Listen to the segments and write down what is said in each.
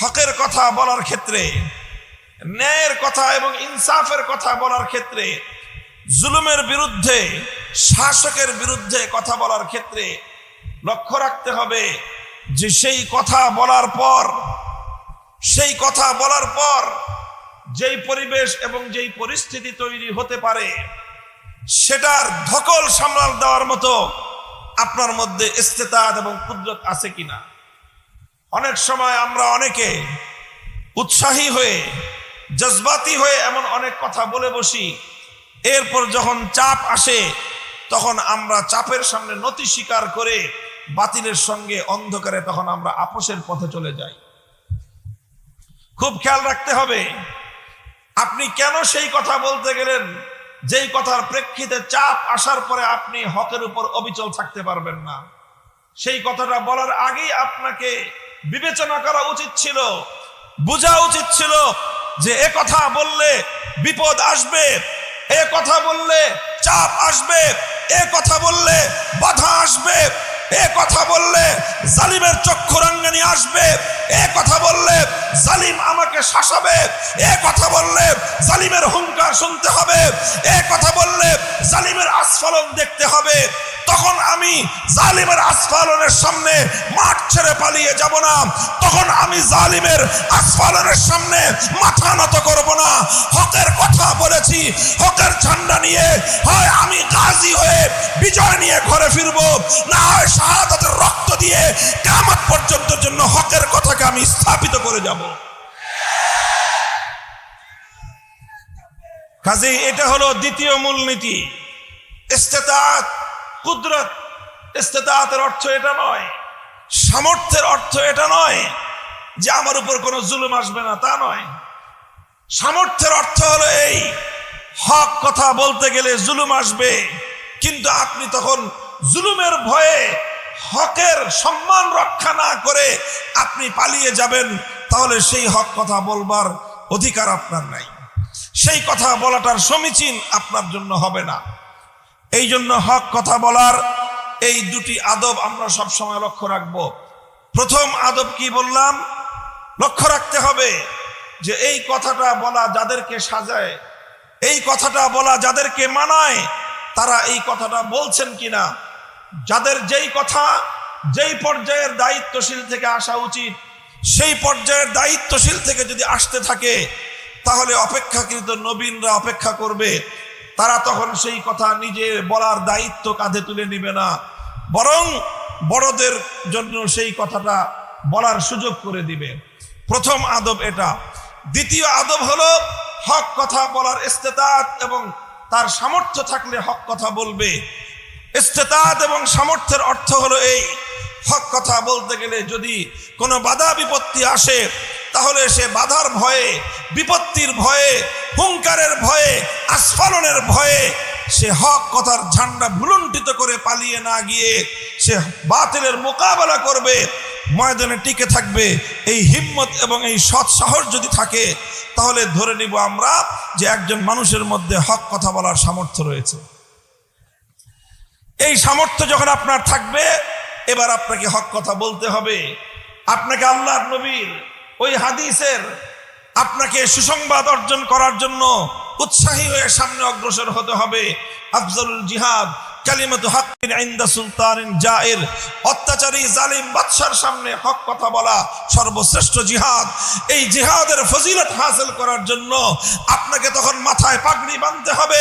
হকের কথা বলার ক্ষেত্রে, ন্যায়ের কথা এবং ইনসাফের কথা বলার ক্ষেত্রে, জুলুমের বিরুদ্ধে, শাসকের বিরুদ্ধে কথা বলার ক্ষেত্রে লক্ষ্য রাখতে হবে যে সেই কথা বলার পর, সেই কথা বলার পর যেই পরিবেশ এবং যেই পরিস্থিতি তৈরি হতে পারে, সেটার ধকল সামলাল দেওয়ার মতো আপনার মধ্যে ইস্তেতাদ এবং কুদরত আছে কিনা? অনেক সময় আমরা অনেকে উৎসাহী হয়ে, জজবাতি হয়ে এমন অনেক কথা বলে বসি। এরপর যখন চাপ আসে, তখন আমরা চাপের সামনে নতি স্বীকার করে বাতিলের সঙ্গে অন্ধকারে তখন আমরা আপোষের পথে চলে যাই। খুব খেয়াল রাখতে হবে, আপনি কেন সেই কথা বলতে গেলেন, যেই কথার প্রেক্ষিতে চাপ আসার পরে আপনি হকের উপর অবিচল থাকতে পারবেন না। সেই কথাটা বলার আগেই আপনাকে বিবেচনা করা উচিত ছিল, বোঝা উচিত ছিল যে এ কথা বললে বিপদ আসবে, এ কথা বললে চাপ আসবে, এ কথা বললে বাধা আসবে, এ কথা বললে জালিমের চক্ষুরাঙ্গানি আসবে, এ কথা বললে জালিম আমাকে শাসাবে, এ কথা বললে জালিমের হুঙ্কার শুনতে হবে, এ কথা বললে জালিমের আস্ফলন দেখতে হবে। তখন আমি জালিমের আস্ফালনের সামনে মাঠ ছেড়ে পালিয়ে যাব না। তখন আমি জালিমের আস্ফালনের সামনে মাথা নত করব না। হকের কথা বলেছি, হকের ঝান্ডা নিয়ে। হয় আমি গাজী হয়ে বিজয় নিয়ে ঘরে ফিরবো, না হয় শাহাদাতের রক্ত দিয়ে কামাত পর্যন্ত জন্য হকের কথাকে আমি স্থাপিত করে যাব। কাজে এটা হলো দ্বিতীয় মূলনীতি। ইস্তেতাত কুদরত ইস্তেতাতের অর্থ এটা নয়, সামর্থ্যের অর্থ এটা নয় যে আমার উপর কোনো জুলুম আসবে না, তা নয়। সামর্থ্যের অর্থ হলো এই, হক কথা বলতে গেলে জুলুম আসবে, কিন্তু আপনি তখন জুলুমের ভয়ে হকের সম্মান রক্ষা না করে আপনি পালিয়ে যাবেন, তাহলে সেই হক কথা বলবার অধিকার আপনার নাই। সেই কথা বলাটার সমীচীন আপনার জন্য হবে না। এই জন্য হক কথা বলার এই দুটি আদব আমরা সব সময় লক্ষ্য রাখব। প্রথম আদব কি বললাম? লক্ষ্য রাখতে হবে যে এই কথাটা বলা যাদেরকে সাজায়, এই কথাটা বলা যাদেরকে মানায়, তারা এই কথাটা বলছেন কিনা? যাদের যেই কথা, যেই পর্যায়ের দায়িত্বশীল থেকে আসা উচিত, সেই পর্যায়ের দায়িত্বশীল থেকে যদি আসতে থাকে, তাহলে অপেক্ষাকৃত নবীনরা অপেক্ষা করবে। তারা তখন সেই কথা নিজে বলার দায়িত্ব কাঁধে তুলে নিবে না। বরং বড়দের জন্য সেই কথাটা বলার সুযোগ করে দিবে। প্রথম আদব এটা। দ্বিতীয় আদব হলো হক কথা বলার ইস্তেতাত এবং তার সামর্থ্য থাকলে হক কথা বলবে। ইস্তেতাত এবং সামর্থ্যের অর্থ হলো এই, হক কথা বলতে গেলে যদি কোনো বাধা বিপত্তি আসে তাহলে সে বাধার ভয়ে, বিপত্তির ভয়ে, হুঙ্কারের ভয়ে, আস্ফালনের ভয়ে, সে হক কথার ঝান্ডা ভুলুণ্ঠিত করে পালিয়ে না গিয়ে সে বাতিলের মোকাবেলা করবে, ময়দানে টিকে থাকবে, এই হিম্মত এবং এই সৎ সাহস যদি থাকে, তাহলে ধরে নিব আমরা যে একজন মানুষের মধ্যে হক কথা বলার সামর্থ্য রয়েছে। এই সামর্থ্য যখন আপনার থাকবে, এবার আপনাকে হক কথা বলতে হবে। আপনাকে আল্লাহর নবীর ওই হাদিসের আপনাকে সুসংবাদ অর্জন করার জন্য উৎসাহী হয়ে সামনে অগ্রসর হতে হবে। আফজলুল জিহাদ কালিমাতু হাক্কিন ইনদা সুলতানিন জায়ের অত্যাচারী, জালিম, বাদশার সামনে হক কথা বলা সর্বশ্রেষ্ঠ জিহাদ। এই জিহাদের ফজিলত হাসিল করার জন্য আপনাকে তখন মাথায় পাগড়ি বাঁধতে হবে।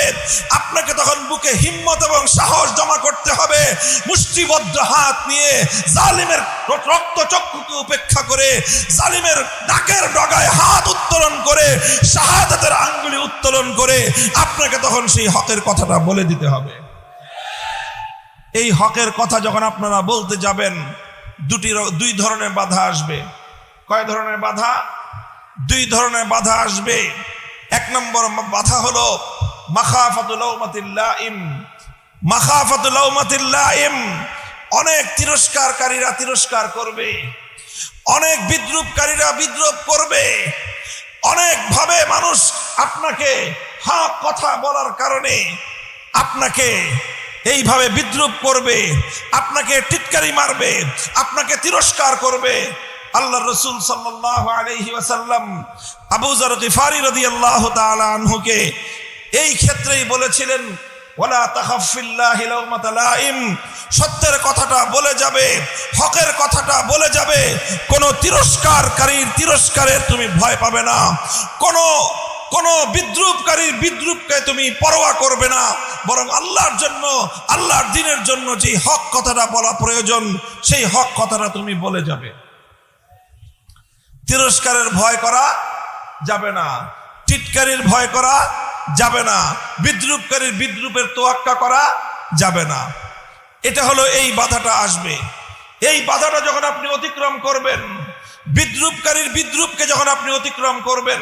আপনাকে তখন বুকে হিম্মত এবং সাহস জমা করতে হবে। মুষ্টিবদ্ধ হাত নিয়ে জালিমের রক্ত চক্ষুকে উপেক্ষা করে, জালিমের ডাকের ডগায় হাত উত্তোলন করে, শাহাদাতের আঙ্গুলি উত্তোলন করে আপনাকে তখন সেই হকের কথাটা বলে দিতে হবে। এই হকের কথা যখন আপনারা বলতে যাবেন, দুটি দুই ধরনের বাধা আসবে। কয় ধরনের বাধা? দুই ধরনের বাধা আসবে। এক নম্বর বাধা হলো অনেক তিরস্কারকারীরা তিরস্কার করবে। অনেক বিদ্রুপকারীরা বিদ্রুপ করবে। অনেকভাবে মানুষ আপনাকে হক কথা বলার কারণে আপনাকে এইভাবে বিদ্রুপ করবে, আপনাকে টিটকারি মারবে, আপনাকে তিরস্কার করবে। আল্লাহ রসুল সাল্লাহ আলহি ওয়াসাল্লাম আবুজার গিফারি রদি আল্লাহ আনহুকে এই ক্ষেত্রেই বলেছিলেন ওলা তাহাফিল্লাহি লাউমাতা লাইম সত্যের কথাটা বলে যাবে, হকের কথাটা বলে যাবে। কোন তিরস্কারকারীর তিরস্কারের তুমি ভয় পাবে না। কোন কোন বিদ্রুপকারীর বিদ্রুপকে তুমি পরোয়া করবে না। বরং আল্লাহর জন্য, আল্লাহর দিনের জন্য যে হক কথাটা বলা প্রয়োজন, সেই হক কথাটা তুমি বলে যাবে। তিরস্কারের ভয় করা যাবে না। টিটকারির ভয় করা যাবে না। বিদ্রুপকারীর বিদ্রুপের তোয়াক্কা করা যাবে না। এটা হলো এই বাধাটা আসবে। এই বাধাটা যখন আপনি অতিক্রম করবেন, বিদ্রুপকারীর বিদ্রুপকে যখন আপনি অতিক্রম করবেন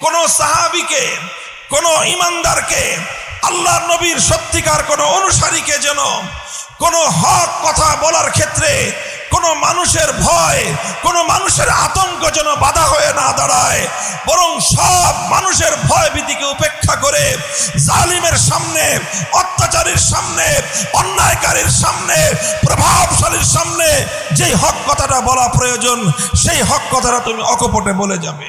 কোন সাহাবিকে, কোন ইমানদারকে আল্লাহ নবীর সত্যিকার কোন অনুসারীকে যেন কোন হক কথা বলার ক্ষেত্রে কোন মানুষের ভয়, কোন মানুষের আতঙ্ক যেন বাধা হয়ে না দাঁড়ায়, বরং সব মানুষের ভয় ভীতিকে উপেক্ষা করে জালিমের সামনে, অত্যাচারীর সামনে, অন্যায়কারীর সামনে, প্রভাবশালীর সামনে যেই হক কথাটা বলা প্রয়োজন, সেই হক কথাটা তুমি অকপটে বলে যাবে।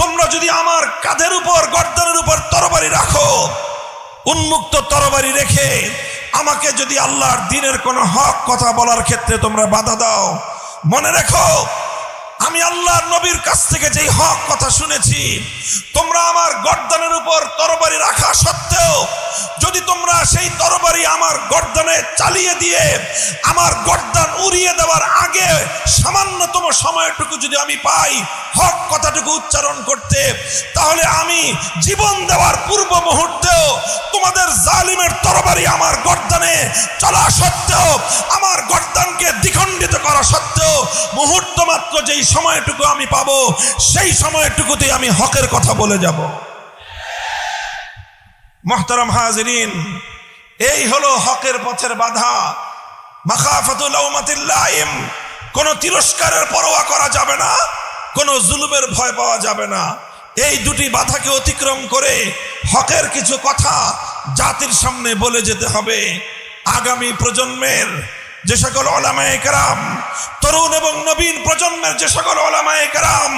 তোমরা যদি আমার কাঁধের উপর গর্দনের উপর তরবারি রাখো, উন্মুক্ত তরবারি রেখে আমাকে যদি আল্লাহর দিনের কোনো হক কথা বলার ক্ষেত্রে তোমরা বাধা দাও, মনে রেখো, আমি আল্লাহর নবীর কাছ থেকে যেই হক কথা শুনেছি, তোমরা আমার গর্দনের উপর তরবারি রাখা সত্ত্বেও যদি তোমরা সেই তরবারি আমার গর্দনে চালিয়ে দিয়ে আমার গর্দান উড়িয়ে দেওয়ার আগে সামান্যতম সময়টুকু যদি আমি পাই, হক কথাটুকু উচ্চারণ করতে, তাহলে আমি জীবন দেওয়ার পূর্ব মুহূর্তেও তোমাদের জালিমের তরবারি আমার গর্দানে চলা সত্ত্বেও, আমার গর্দানকে দ্বিখণ্ডিত করা সত্ত্বেও মুহূর্ত মাত্র যেই সময়টুকু আমি পাবো, সেই সময়টুকুতেই আমি হকের কথা বলে যাব। মহতারাম হাজরিন, এই হলো হকের পথের বাধা। মাখাফাতুল লাইম, কোন তিরস্কারের পরোয়া করা যাবে না, কোন জুলুমের ভয় পাওয়া যাবে না। এই দুটি বাধাকে অতিক্রম করে হকের কিছু কথা জাতির সামনে বলে যেতে হবে। আগামী প্রজন্মের যে সকল ওলামায়ে কেরাম, তরুণ এবং নবীন প্রজন্মের যে সকল ওলামায়ে কেরাম,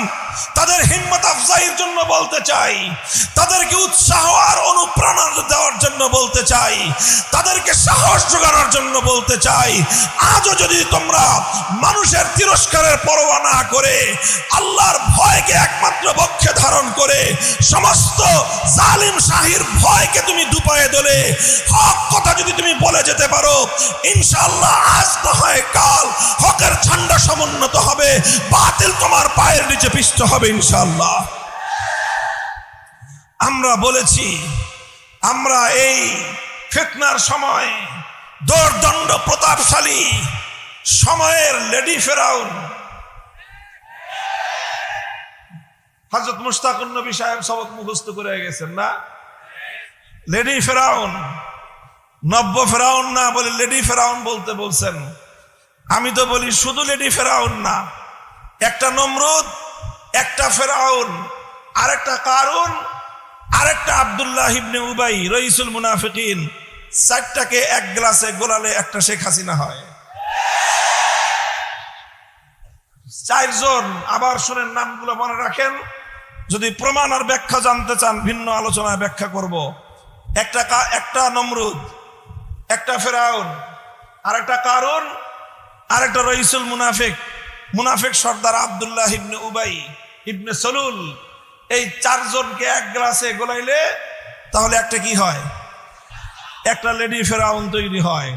তাদের হিম্মত আফজাইয়ের জন্য বলতে চাই, তাদেরকে উৎসাহ আর অনুপ্রেরণা দেওয়ার জন্য বলতে চাই, তাদেরকে সাহস যোগানোর জন্য বলতে চাই। আজও যদি তোমরা মানুষের তিরস্কারের পরোয়া না করে, আল্লাহর ভয়কে একমাত্র বক্ষে ধারণ করে, সমস্ত জালিম শাহির ভয়কে তুমি দুপায়ে দোলে, হক কথা যদি তুমি বলে যেতে পারো, ইনশাআল্লাহ আজ না হয় কাল হকের ঝান্ডা সমুন্নত হবে, বাতিল তোমার পায়ের নিচে পিষ্ট হবে ইনশাআল্লাহ। আমরা বলেছি, আমরা এই ফিতনার সময় দোরদণ্ড প্রতাপশালী সময়ের লেডি ফেরাউন। হজরত মুস্তাকুর নবী সাহেব সবক মুখস্থ করে গেছেন না? লেডি ফেরাউন নব্য ফেরাউন না বলে লেডি ফেরাউন বলতে বলছেন। আমি তো বলি শুধু লেডি ফেরাউন না, একটা নমরুদ, একটা ফেরাউন, আরেকটা কারুন, আরেকটা আবদুল্লাহ ইবনে উবাই, রইসুল মুনাফিকিন, চারটাকে এক গ্লাসে গোলালে একটা শেখ হাসিনা হয়। চারজন, আবার শুনেন নামগুলো মনে রাখেন, যদি প্রমাণ আর ব্যাখ্যা জানতে চান, ভিন্ন আলোচনায় ব্যাখ্যা করব। একটা একটা নমরুদ একটা ফেরাউন, আরেকটা কারুন, আরেকটা রইসুল মুনাফিক। মুনাফিক সর্দার আবদুল্লাহ ইবনে উবাই, ইবনে সলুল। এই চারজনকে এক গ্লাসে গোলাইলে তাহলে একটা কি হয়? একটা লেডি ফেরাউন তৈরি হয়।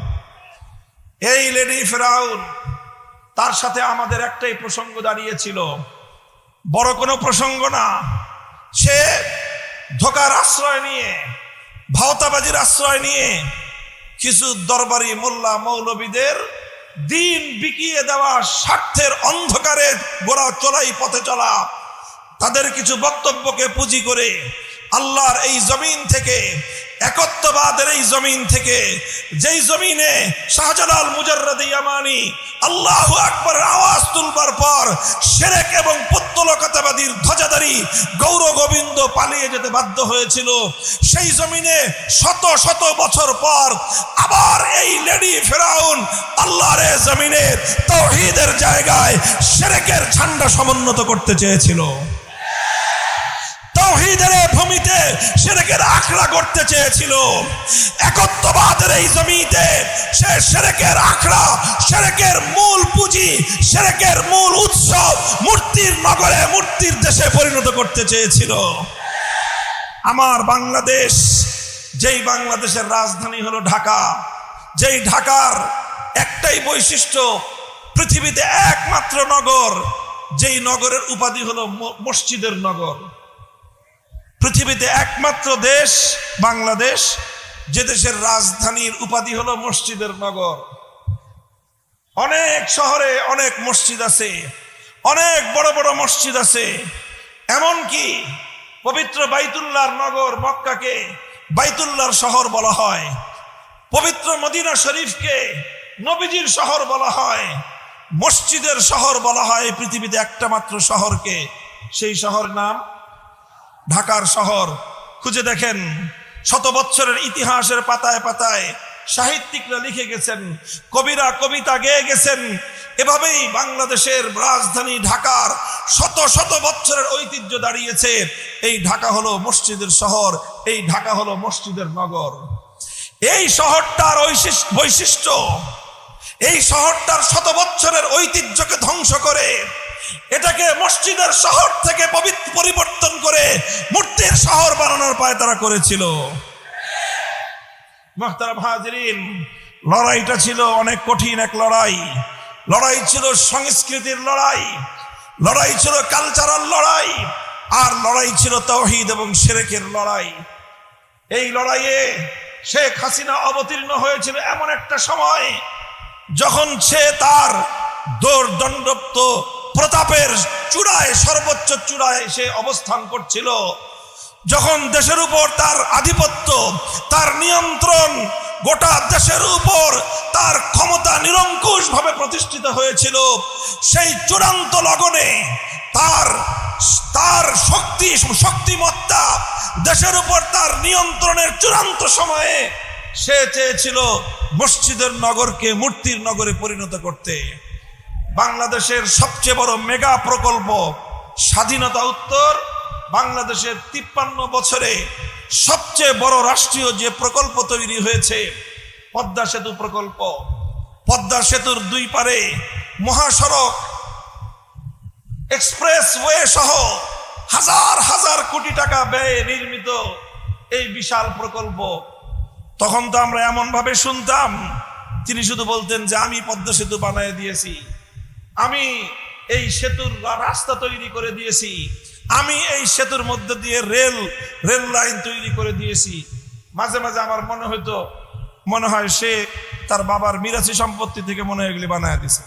এই লেডি ফেরাউন তার সাথে আমাদের একটাই প্রসঙ্গ দাঁড়িয়েছিল। বড় কোনো প্রসঙ্গ না। সে ধোকার আশ্রয় নিয়ে, ভাওতাবাজির আশ্রয় নিয়ে কিছু দরবারি মোল্লা মৌলবীদের দিন বিকিয়ে দেওয়া স্বার্থের অন্ধকারে গোড়া চলাই পথে চলা। তাদের কিছু বক্তব্যকে পুঁজি করে আল্লাহর এই জমিন থেকে একত্ববাদের এই জমিন থেকে, যেই জমিনে শাহজালাল মুজাররাদ ইয়ামানি আল্লাহ আকবরের আওয়াজ তুলবার পর সেরেক এবং পুত্তলকতাবাদীর ধ্বজাধারী গৌর গোবিন্দ পালিয়ে যেতে বাধ্য হয়েছিল। সেই জমিনে শত শত বছর পর আবার এই লেডি ফেরাউন আল্লাহর এ জমিনের তৌহিদের জায়গায় সেরেকের ঝান্ডা সমুন্নত করতে চেয়েছিল। তৌহিদের ভূমিতে সেরেকের আখড়া করতে চেয়েছিল। একত্ববাদের এই জমিতে সে সেরেকের আখড়া, সেরেকের মূল পুঁজি, সেরেকের মূল উৎসব মূর্তির নগরে, মূর্তির দেশে পরিণত করতে চেয়েছিল। আমার বাংলাদেশ, যেই বাংলাদেশের রাজধানী হলো ঢাকা, যেই ঢাকার একটাই বৈশিষ্ট্য, পৃথিবীতে একমাত্র নগর, যেই নগরের উপাধি হলো মসজিদের নগর। পৃথিবীতে একমাত্র দেশ বাংলাদেশ, যে দেশের রাজধানীর উপাধি হলো মসজিদের নগর। অনেক শহরে অনেক মসজিদ আছে, অনেক বড় বড় মসজিদ আছে। এমনকি পবিত্র বাইতুল্লাহর নগর মক্কাকে বাইতুল্লাহর শহর বলা হয়, পবিত্র মদিনা শরীফকে নবীজির শহর বলা হয়, মসজিদের শহর বলা হয় পৃথিবীতে একটা মাত্র শহরকে। সেই শহর নাম ঢাকার শহর। খুঁজে দেখেন, শত বৎসরের ইতিহাসের পাতায় পাতায় সাহিত্যিকরা লিখে গেছেন, কবিরা কবিতা গেয়ে গেছেন। এভাবেই বাংলাদেশের রাজধানী ঢাকার শত শত বৎসরের ঐতিহ্য দাঁড়িয়েছে। এই ঢাকা হলো মসজিদের শহর, এই ঢাকা হলো মসজিদের নগর। এই শহরটার বৈশিষ্ট্য, এই শহরটার শত বৎসরের ঐতিহ্যকে ধ্বংস করে, এটাকে মসজিদের শহর থেকে পবিত্র করে মূর্তির শহর বানানোর পায় তারা করেছিল। লড়াইটা ছিল অনেক কঠিন এক লড়াই। লড়াই ছিল সংস্কৃতির লড়াই লড়াই ছিল কালচারাল লড়াই, আর লড়াই ছিল তহিদ এবং সেরেকের লড়াই। এই লড়াইয়ে শেখ হাসিনা অবতীর্ণ হয়েছিল এমন একটা সময় যখন সে তার দৌর্দণ্ডপ্ত প্রতাপের চূড়ায়, সর্বোচ্চ চূড়ায় সে অবস্থান করছিল। যখন দেশের উপর তার আধিপত্য, তার নিয়ন্ত্রণ গোটা দেশের উপর তার ক্ষমতা নিরঙ্কুশ ভাবে প্রতিষ্ঠিত হয়েছিল, সেই চূড়ান্ত লগনে তার তার শক্তি, শক্তিমত্তা দেশের উপর তার নিয়ন্ত্রণের চূড়ান্ত সময়ে সে চেয়েছিল মসজিদের নগরকে মূর্তির নগরে পরিণত করতে। বাংলাদেশের সবচেয়ে বড় মেগা প্রকল্প স্বাধীনতা উত্তর বাংলাদেশের তিপ্পান্ন বছরে সবচেয়ে বড় রাষ্ট্রীয় যে প্রকল্প তৈরি হয়েছে, পদ্মা সেতু প্রকল্প। পদ্মা সেতুর দুই পারে মহাসড়ক এক্সপ্রেস ওয়ে সহ হাজার হাজার কোটি টাকা ব্যয়ে নির্মিত এই বিশাল প্রকল্প। তখন তো আমরা এমন ভাবে শুনতাম, তিনি শুধু বলতেন যে আমি পদ্মা সেতু বানিয়ে দিয়েছি। আমি এই সেতুর রাস্তা তৈরি করে দিয়েছি। আমি এই সেতুর মধ্যে দিয়ে রেল রেল লাইন তৈরি করে দিয়েছি। মাঝে মাঝে আমার মনে হয়তো মনে হয় সে তার বাবার মিরাসি সম্পত্তি থেকে মনে হয় এগুলি বানায় দিছে।